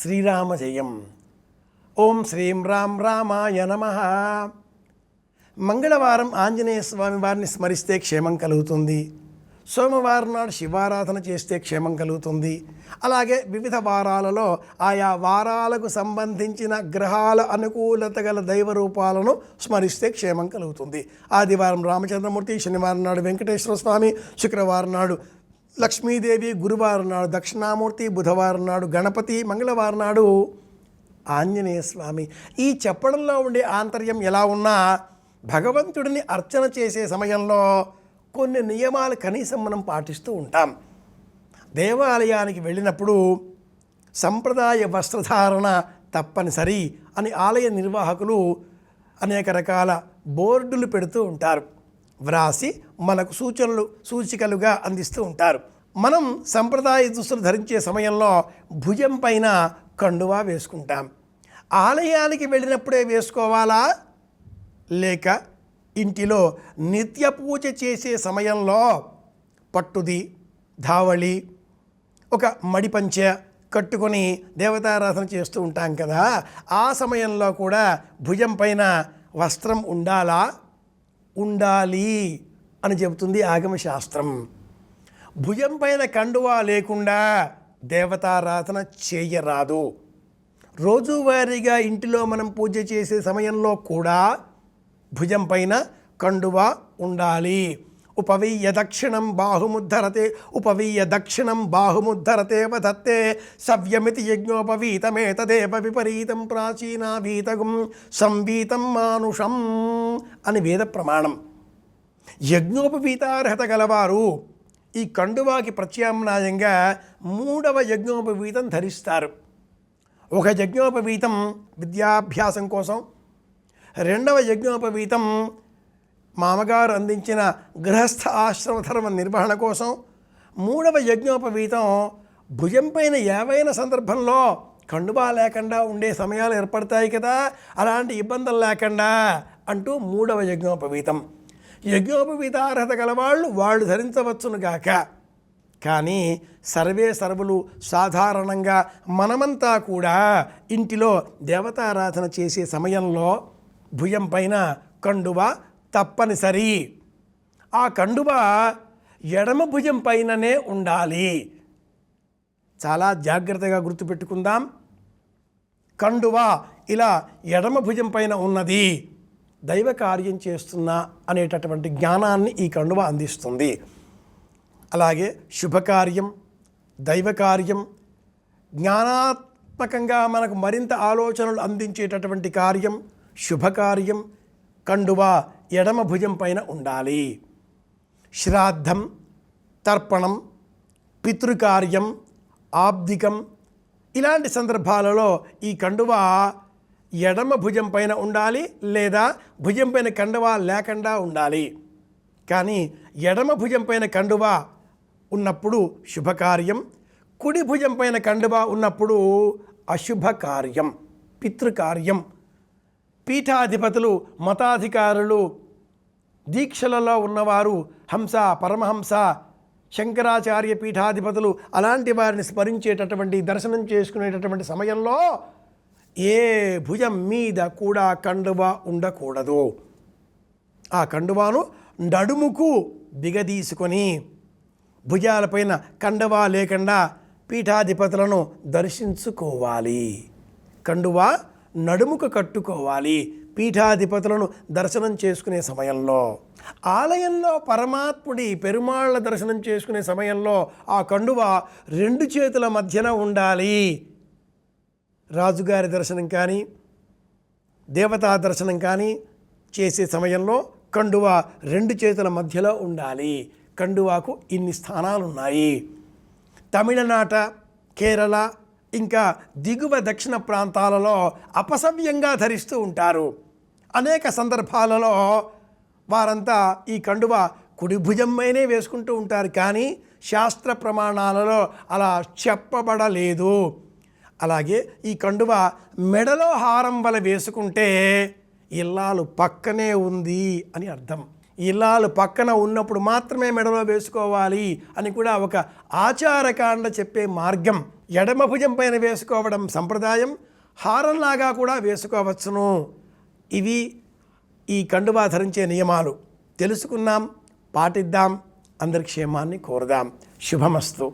శ్రీరామ జయం ఓం శ్రీం రాం రామాయ నమ. మంగళవారం ఆంజనేయ స్వామి వారిని స్మరిస్తే క్షేమం కలుగుతుంది. సోమవారం నాడు శివారాధన చేస్తే క్షేమం కలుగుతుంది. అలాగే వివిధ వారాలలో ఆయా వారాలకు సంబంధించిన గ్రహాల అనుకూలత గల దైవ రూపాలను స్మరిస్తే క్షేమం కలుగుతుంది. ఆదివారం రామచంద్రమూర్తి శనివారం నాడు వెంకటేశ్వర స్వామి శుక్రవారం నాడు లక్ష్మీదేవి గురువారం నాడు దక్షిణామూర్తి బుధవారం నాడు గణపతి మంగళవారం నాడు ఆంజనేయ స్వామి. ఈ చెప్పడంలో ఉండే ఆంతర్యం ఎలా ఉన్నా భగవంతుడిని అర్చన చేసే సమయంలో కొన్ని నియమాలు కనీసం మనం పాటిస్తూ ఉంటాం. దేవాలయానికి వెళ్ళినప్పుడు సంప్రదాయ వస్త్రధారణ తప్పనిసరి అని ఆలయ నిర్వాహకులు అనేక రకాల బోర్డులు పెడుతూ ఉంటారు. వ్రాసి మనకు సూచనలు సూచికలుగా అందిస్తూ ఉంటారు. మనం సంప్రదాయ దుస్తులు ధరించే సమయంలో భుజం పైన కండువా వేసుకుంటాం. ఆలయానికి వెళ్ళినప్పుడే వేసుకోవాలా? లేక ఇంటిలో నిత్య పూజ చేసే సమయంలో పట్టుది ధావళి ఒక మడిపంచె కట్టుకొని దేవతారాధన చేస్తూ ఉంటాం కదా. ఆ సమయంలో కూడా భుజం పైన వస్త్రం ఉండాలా? ఉండాలి అని చెబుతుంది ఆగమశాస్త్రం. భుజం పైన కండువా లేకుండా దేవతారాధన చేయరాదు. రోజువారీగా ఇంటిలో మనం పూజ చేసే సమయంలో కూడా భుజం పైన కండువా ఉండాలి. ఉపవీయ దక్షిణం బాహుముద్ధరతే ఉపవీయ దక్షిణం బాహుముద్ధరతే వదత్తే సవ్యమితి యజ్ఞోపవీతమేతదేవ విపరీతం ప్రాచీనావీతగుం సంవీతం మానుషం అని వేద ప్రమాణం యజ్ఞోపవీతార్హత గలవారు ఈ కండువాకి ప్రత్యామ్నాయంగా మూడవ యజ్ఞోపవీతం ధరిస్తారు. ఒక యజ్ఞోపవీతం విద్యాభ్యాసం కోసం రెండవ యజ్ఞోపవీతం మామగారు అందించిన గృహస్థ ఆశ్రమ ధర్మ నిర్వహణ కోసం మూడవ యజ్ఞోపవీతం భుజంపైన ఏవైన సందర్భంలో కండుబా లేకుండా ఉండే సమయాలు ఏర్పడతాయి కదా అలాంటి ఇబ్బందులు లేకుండా అంటూ మూడవ యజ్ఞోపవీతం. యజ్ఞోపవీతార్హత గలవాళ్ళు వాళ్ళు ధరించవచ్చును గాక. కానీ సర్వే సర్వులు సాధారణంగా మనమంతా కూడా ఇంటిలో దేవతారాధన చేసే సమయంలో భుజం పైన కండువ తప్పనిసరి. ఆ కండువ ఎడమ భుజం పైననే ఉండాలి. చాలా జాగ్రత్తగా గుర్తుపెట్టుకుందాం. కండువ ఇలా ఎడమ భుజం పైన ఉన్నది. దైవ కార్యం చేస్తున్నా అనేటటువంటి జ్ఞానాన్ని ఈ కండువ అందిస్తుంది. అలాగే శుభకార్యం దైవకార్యం జ్ఞానాత్మకంగా మనకు మరింత ఆలోచనలు అందించేటటువంటి కార్యం శుభకార్యం కండువ ఎడమ భుజం పైన ఉండాలి. శ్రాద్ధం తర్పణం పితృకార్యం ఆబ్దికం ఇలాంటి సందర్భాలలో ఈ కండువ ఎడమ భుజం పైన ఉండాలి లేదా భుజం పైన కండువ లేకుండా ఉండాలి. కానీ ఎడమ భుజం పైన కండువ ఉన్నప్పుడు శుభకార్యం కుడి భుజం పైన కండువ ఉన్నప్పుడు అశుభకార్యం పితృకార్యం. పీఠాధిపతులు మతాధికారులు దీక్షలలో ఉన్నవారు హంస పరమహంస శంకరాచార్య పీఠాధిపతులు అలాంటి వారిని స్మరించేటటువంటి దర్శనం చేసుకునేటటువంటి సమయంలో ఏ భుజం మీద కూడా కండువ ఉండకూడదు. ఆ కండువాను నడుముకు దిగదీసుకొని భుజాలపైన కండువా లేకుండా పీఠాధిపతులను దర్శించుకోవాలి. కండువా నడుముకు కట్టుకోవాలి. పీఠాధిపతులను దర్శనం చేసుకునే సమయంలో ఆలయంలో పరమాత్ముడి పెరుమాళ్ళ దర్శనం చేసుకునే సమయంలో ఆ కండువ రెండు చేతుల మధ్యన ఉండాలి. రాజుగారి దర్శనం కానీ దేవతా దర్శనం కానీ చేసే సమయంలో కండువ రెండు చేతుల మధ్యలో ఉండాలి. కండువాకు ఇన్ని స్థానాలు ఉన్నాయి తమిళనాట కేరళ ఇంకా దిగువ దక్షిణ ప్రాంతాలలో అపసవ్యంగా ధరిస్తూ ఉంటారు. అనేక సందర్భాలలో వారంతా ఈ కండువ కుడి భుజంపైనే వేసుకుంటూ ఉంటారు. కానీ శాస్త్ర ప్రమాణాలలో అలా చెప్పబడలేదు. అలాగే ఈ కండువ మెడలో హారం వల వేసుకుంటే ఇల్లాలు పక్కనే ఉంది అని అర్థం. ఇలాలు పక్కన ఉన్నప్పుడు మాత్రమే మెడలో వేసుకోవాలి అని కూడా ఒక ఆచారకాండ చెప్పే మార్గం. ఎడమ భుజం పైన వేసుకోవడం సంప్రదాయం హారంలాగా కూడా వేసుకోవచ్చును. ఇవి ఈ కండువా ధరించే నియమాలు. తెలుసుకున్నాం పాటిద్దాం అందరి క్షేమాన్ని కోరదాం. శుభమస్తు.